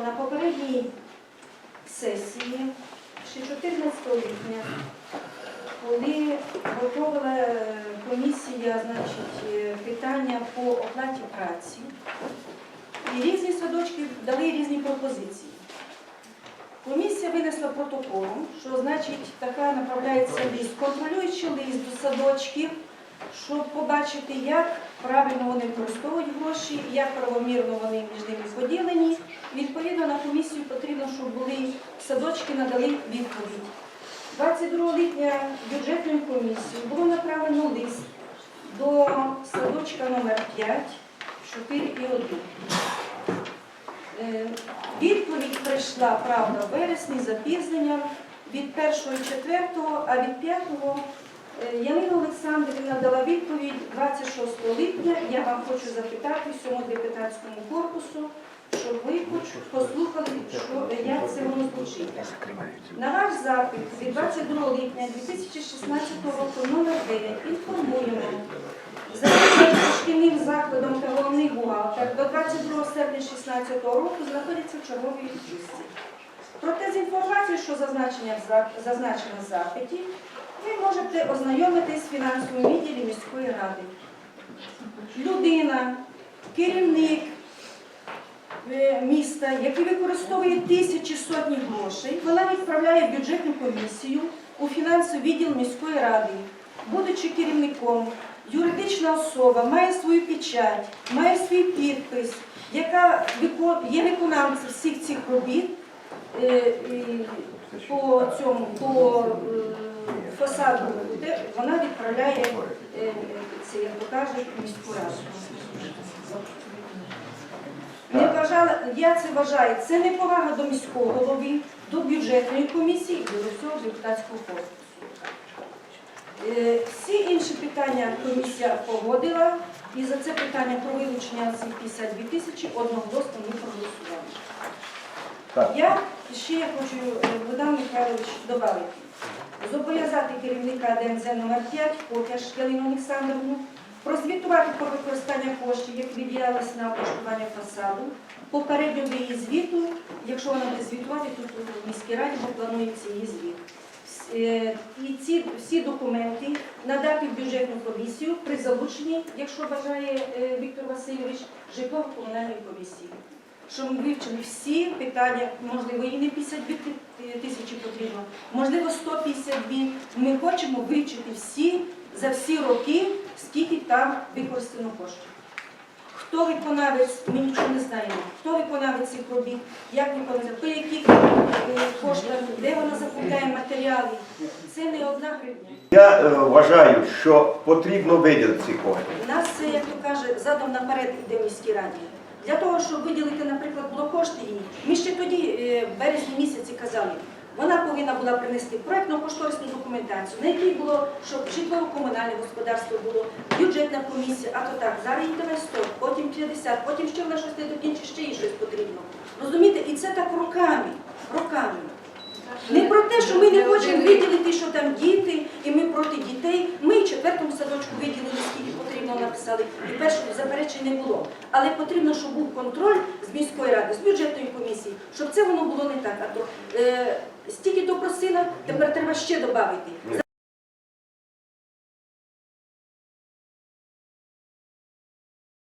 На попередній сесії, ще 14 липня, коли готувала е, комісія значить, е, питання по оплаті праці, і різні садочки дали різні пропозиції. Комісія винесла протоколом, що значить така направляється лист, контролюючи лист до садочків, щоб побачити, як правильно вони використовують гроші, як правомірно вони між ними поділені. Відповідно на комісію потрібно, щоб були садочки надали відповідь. 22 липня бюджетною комісією було направлено лист до садочка номер 5, 4 і 1. Е, Відповідь прийшла, правда, в вересні запізненням від 1 і 4, а від 5 е, Янина Олександрівна дала відповідь 26 липня. Я вам хочу запитати всьому депутатському корпусу, щоб ви послухали, що, як це воно звучить. На ваш запит від 22 липня 2016 року номер 9 інформуємо Завідувач шкільним закладом та головний бухгалтер до 22 серпня 2016 року знаходяться в черговій відпустці. Проте з інформацією, що зазначена в запиті, ви можете ознайомитись з фінансовим відділі міської ради. Людина, керівник е, міста, який використовує тисячі сотні грошей, вона відправляє в бюджетну комісію у фінансовий відділ міської ради, будучи керівником. Юридична особа має свою печать, має свій підпис, яка є виконавцем всіх цих робіт е, по цьому по е, фасаду, вона відправляє е, це, як то кажуть, міську раду. Не вважала, я це вважаю, це не повага до міського голови, до бюджетної комісії і до всього депутатського корпусу. Е, Всі інші питання комісія погодила, і за це питання про вилучення цих 52 тисячі одноголосно ми проголосували. Я ще я хочу, е, Богдан Михайлович, додати. Зобов'язати керівника ДНЗ номер 5 Потяж Галину Олександровну, прозвітувати про використання коштів, які виділялися на облаштування фасаду, попередньо до її звіту, якщо вона буде звітувати, тут в міській раді, бо планується її звіт. Е, І ці всі документи надати в бюджетну комісію при залученні, якщо бажає е, Віктор Васильович, житлово-комунальної комісії. Щоб ми вивчили всі питання, можливо, і не 52 тисячі потрібно, можливо, 152. Ми хочемо вивчити всі за всі роки, скільки там використано коштів. Хто виконавець, ми нічого не знаємо. Хто виконавець цих робіт, як виконавець, по яких е, коштах, де вона закупляє матеріали. Це не одна гривня. Я е, вважаю, що потрібно виділити ці кошти. У нас це, як то каже, задом наперед іде в міській раді. Для того, щоб виділити, наприклад, було кошти ми ще тоді, е, в березні місяці, казали, вона повинна була принести проєктно-кошторисну документацію, на якій було, щоб житлово-комунальне господарство було, бюджетна комісія, а то так, зараз їй давай 100, потім 50, потім ще вона щось не докінчить, ще їй щось потрібно. Розумієте? І це так роками, роками. Не про те, що ми не хочемо виділити, що там діти, і ми проти дітей. Ми четвертому садочку виділили, скільки потрібно написали, і першого заперечень не було. Але потрібно, щоб був контроль з міської ради, з бюджетної комісії, щоб це воно було не так. А то е, стільки то просила, тепер треба ще додати.